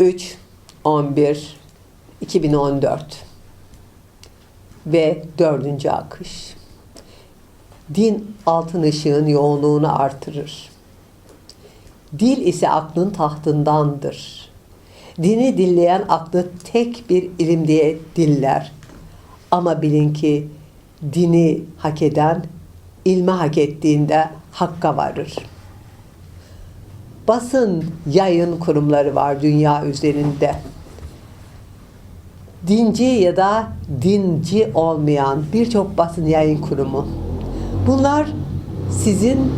3 11 2014 ve dördüncü akış. Din altın ışığın yoğunluğunu artırır. Dil ise aklın tahtındandır. Dini dilleyen aklı tek bir ilim diye diller. Ama bilin ki dini hak eden ilmi hak ettiğinde hakka varır. Basın yayın kurumları var dünya üzerinde. Dinci ya da dinci olmayan birçok basın yayın kurumu. Bunlar sizin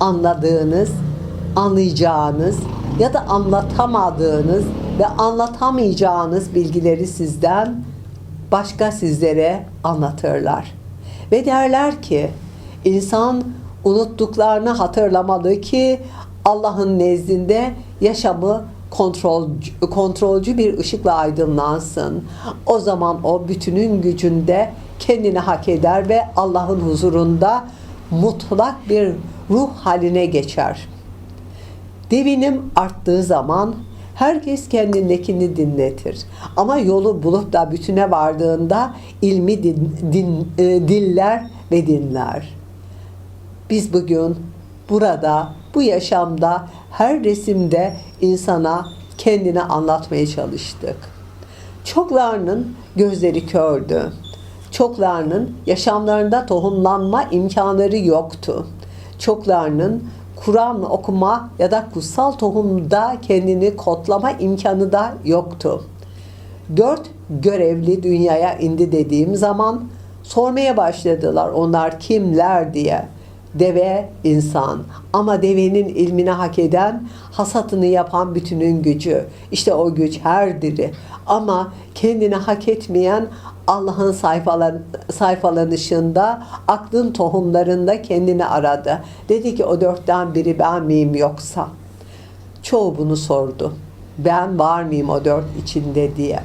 anladığınız, anlayacağınız ya da anlatamadığınız ve anlatamayacağınız bilgileri sizden başka sizlere anlatırlar. Ve derler ki insan unuttuklarını hatırlamalı ki Allah'ın nezdinde yaşamı kontrolcü, kontrolcü bir ışıkla aydınlansın. O zaman o bütünün gücünde kendini hak eder ve Allah'ın huzurunda mutlak bir ruh haline geçer. Devinim arttığı zaman herkes kendindekini dinletir. Ama yolu bulup da bütüne vardığında ilmi din, din, e, diller ve dinler. Biz bugün burada, bu yaşamda, her resimde insana kendini anlatmaya çalıştık. Çoklarının gözleri kördü. Çoklarının yaşamlarında tohumlanma imkanları yoktu. Çoklarının Kur'an okuma ya da kutsal tohumda kendini kodlama imkanı da yoktu. Dört görevli dünyaya indi dediğim zaman sormaya başladılar onlar kimler diye. Deve insan ama devenin ilmini hak eden, hasatını yapan bütünün gücü. İşte o güç her diri. Ama kendini hak etmeyen Allah'ın sayfalan, sayfalanışında, aklın tohumlarında kendini aradı. Dedi ki o dörtten biri ben miyim yoksa? Çoğu bunu sordu. Ben var mıyım o dört içinde diye.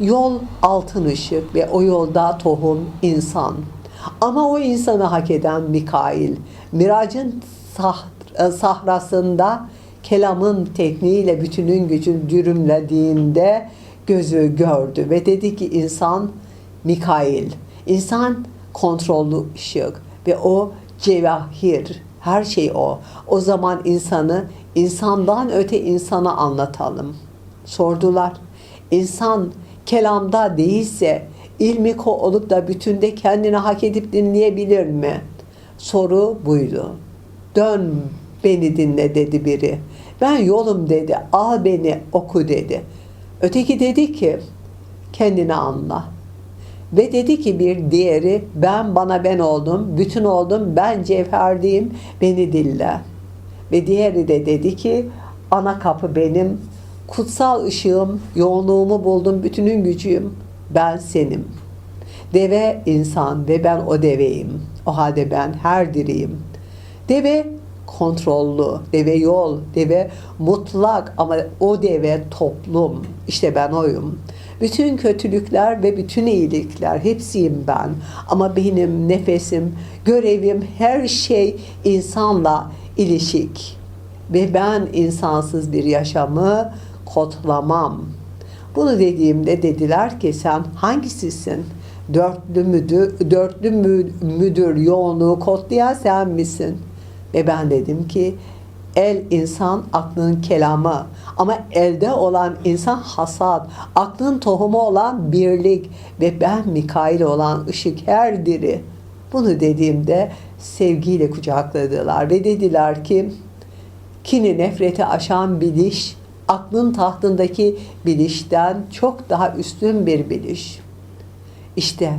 Yol altın ışık ve o yolda tohum insan. Ama o insanı hak eden Mikail, Miracın sah sahrasında kelamın tekniğiyle bütünün gücünü dürümlediğinde gözü gördü ve dedi ki insan Mikail, insan kontrollü ışık ve o cevahir, her şey o. O zaman insanı insandan öte insana anlatalım. Sordular. İnsan kelamda değilse ilmi ko olup da bütünde kendini hak edip dinleyebilir mi? Soru buydu. Dön beni dinle dedi biri. Ben yolum dedi. Al beni oku dedi. Öteki dedi ki kendini anla. Ve dedi ki bir diğeri ben bana ben oldum, bütün oldum, ben cevherdiyim, beni dinle. Ve diğeri de dedi ki ana kapı benim, kutsal ışığım, yoğunluğumu buldum, bütünün gücüyüm, ben senim. Deve insan ve ben o deveyim. O halde ben her diriyim. Deve kontrollü, deve yol, deve mutlak ama o deve toplum. İşte ben oyum. Bütün kötülükler ve bütün iyilikler hepsiyim ben. Ama benim nefesim, görevim, her şey insanla ilişik. Ve ben insansız bir yaşamı kodlamam. Bunu dediğimde dediler ki sen hangisisin? Dörtlü müdür, dörtlü müdür yoğunluğu kodlayan sen misin? Ve ben dedim ki el insan aklın kelamı ama elde olan insan hasat, aklın tohumu olan birlik ve ben Mikail olan ışık her diri. Bunu dediğimde sevgiyle kucakladılar ve dediler ki kini nefreti aşan biliş aklın tahtındaki bilişten çok daha üstün bir biliş. İşte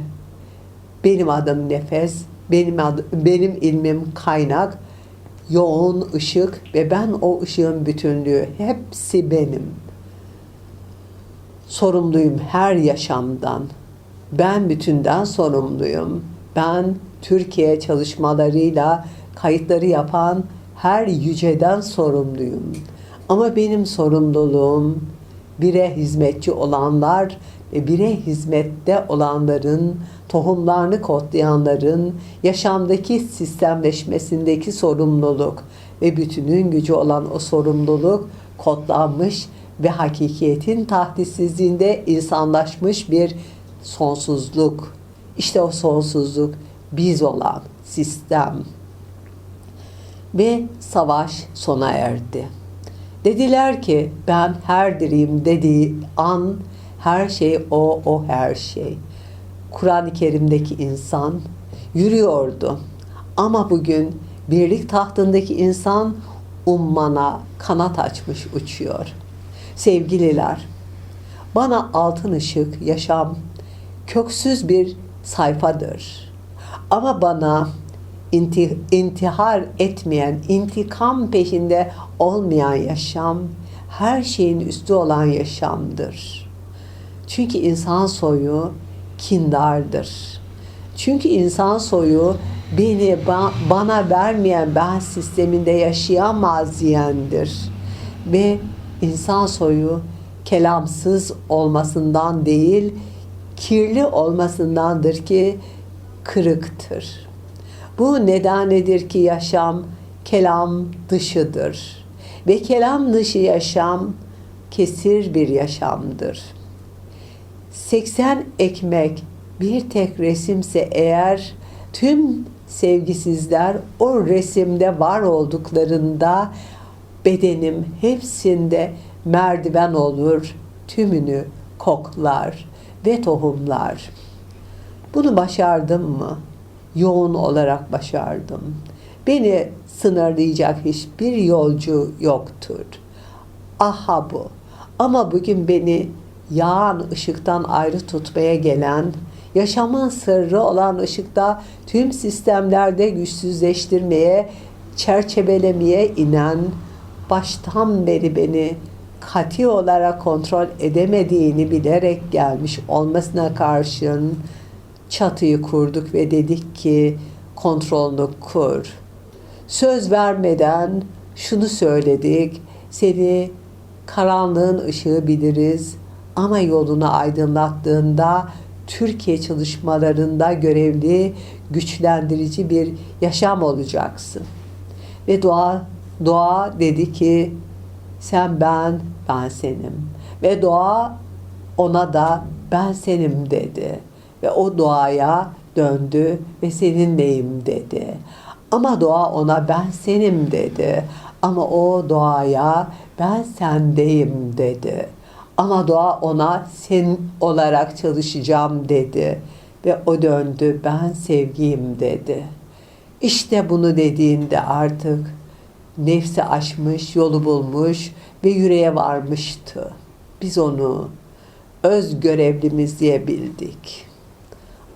benim adım nefes, benim adım, benim ilmim kaynak, yoğun ışık ve ben o ışığın bütünlüğü hepsi benim. Sorumluyum her yaşamdan. Ben bütünden sorumluyum. Ben Türkiye çalışmalarıyla kayıtları yapan her yüceden sorumluyum. Ama benim sorumluluğum bire hizmetçi olanlar ve bire hizmette olanların, tohumlarını kodlayanların yaşamdaki sistemleşmesindeki sorumluluk ve bütünün gücü olan o sorumluluk kodlanmış ve hakikiyetin tahdissizliğinde insanlaşmış bir sonsuzluk. İşte o sonsuzluk biz olan sistem. Ve savaş sona erdi. Dediler ki ben her diriyim dediği an her şey o, o her şey. Kur'an-ı Kerim'deki insan yürüyordu. Ama bugün birlik tahtındaki insan ummana kanat açmış uçuyor. Sevgililer, bana altın ışık, yaşam, köksüz bir sayfadır. Ama bana inti, intihar etmeyen, intikam peşinde olmayan yaşam, her şeyin üstü olan yaşamdır. Çünkü insan soyu kindardır. Çünkü insan soyu beni ba- bana vermeyen ben sisteminde yaşayamaz diyendir. Ve insan soyu kelamsız olmasından değil, kirli olmasındandır ki kırıktır. Bu nedenledir ki yaşam kelam dışıdır. Ve kelam dışı yaşam kesir bir yaşamdır. 80 ekmek bir tek resimse eğer tüm sevgisizler o resimde var olduklarında bedenim hepsinde merdiven olur, tümünü koklar ve tohumlar. Bunu başardım mı? Yoğun olarak başardım. Beni sınırlayacak hiçbir yolcu yoktur. Aha bu. Ama bugün beni yağan ışıktan ayrı tutmaya gelen, yaşamın sırrı olan ışıkta tüm sistemlerde güçsüzleştirmeye, çerçevelemeye inen, baştan beri beni kati olarak kontrol edemediğini bilerek gelmiş olmasına karşın çatıyı kurduk ve dedik ki kontrolünü kur. Söz vermeden şunu söyledik. Seni karanlığın ışığı biliriz ama yolunu aydınlattığında Türkiye çalışmalarında görevli, güçlendirici bir yaşam olacaksın. Ve doğa doğa dedi ki sen ben, ben senim. Ve doğa ona da ben senim dedi. Ve o doğaya döndü ve seninleyim dedi. Ama doğa ona ben senim dedi. Ama o doğaya ben sendeyim dedi. Ama doğa ona sen olarak çalışacağım dedi. Ve o döndü ben sevgiyim dedi. İşte bunu dediğinde artık nefsi aşmış, yolu bulmuş ve yüreğe varmıştı. Biz onu öz görevlimiz diye bildik.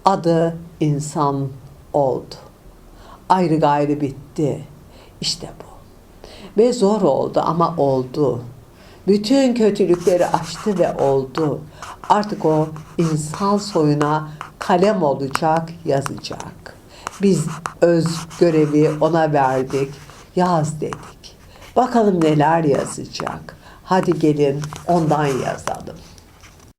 Adı insan oldu. Ayrı gayrı bitti. İşte bu. Ve zor oldu ama oldu. Bütün kötülükleri aştı ve oldu. Artık o insan soyuna kalem olacak, yazacak. Biz öz görevi ona verdik. Yaz dedik. Bakalım neler yazacak. Hadi gelin ondan yazalım.